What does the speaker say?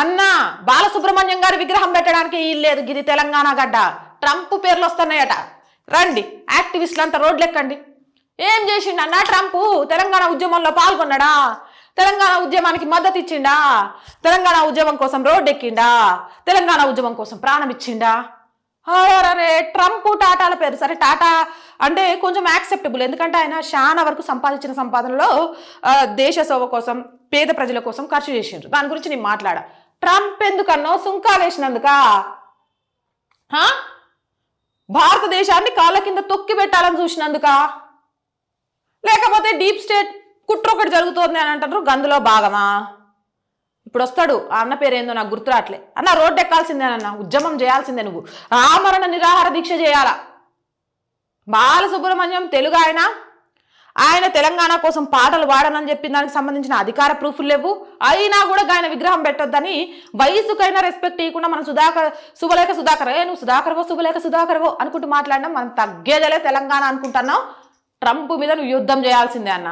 అన్న బాలసుబ్రహ్మణ్యం గారి విగ్రహం పెట్టడానికి లేదు. గిది తెలంగాణ గడ్డ. ట్రంప్ పేర్లు వస్తున్నాయట. రండి యాక్టివిస్టులు అంతా రోడ్లు ఎక్కండి ఏం చేసిండు ట్రంప్? తెలంగాణ ఉద్యమంలో పాల్గొన్నాడా? తెలంగాణ ఉద్యమానికి మద్దతు ఇచ్చిండా తెలంగాణ ఉద్యమం కోసం రోడ్డు ఎక్కిండా తెలంగాణ ఉద్యమం కోసం ప్రాణం ఇచ్చిండా అరే ట్రంప్ టాటాల పేరు. సరే టాటా అంటే కొంచెం యాక్సెప్టబుల్. ఎందుకంటే ఆయన చాలా వరకు సంపాదించిన సంపాదనలో దేశ సేవ కోసం పేద ప్రజల కోసం ఖర్చు చేసిండ్రు దాని గురించి నేను మాట్లాడా. ట్రంప్ ఎందుకన్నో సుంకాలు వేసినందుక? భారతదేశాన్ని కాళ్ళ కింద తొక్కి పెట్టాలని చూసినందుక? లేకపోతే డీప్ స్టేట్ కుట్ర ఒకటి జరుగుతోంది అని అంటారు గందులో భాగమా? ఇప్పుడు వస్తాడు ఆ అన్న పేరు ఏందో నాకు గుర్తురాట్లే అన్న రోడ్డు ఎక్కాల్సిందేనన్న ఉద్యమం చేయాల్సిందే నువ్వు. ఆమరణ నిరాహార దీక్ష చేయాలా? బాలసుబ్రహ్మణ్యం తెలుగు ఆయన ఆయన తెలంగాణ కోసం పాటలు పాడనని చెప్పిన దానికి సంబంధించిన అధికార ప్రూఫ్లు లేవు. అయినా కూడా ఆయన విగ్రహం పెట్టొద్దని వయసుకైనా రెస్పెక్ట్ ఇవ్వకుండా మనం సుధాకర్ శుభలేఖ సుధాకర్ ఏ నువ్వు సుధాకర్వో శుభలేఖ సుధాకర్వో అనుకుంటూ మాట్లాడినా మనం తగ్గేదలే తెలంగాణ అనుకుంటున్నావు ట్రంప్ మీద నువ్వు యుద్ధం చేయాల్సిందే అన్న.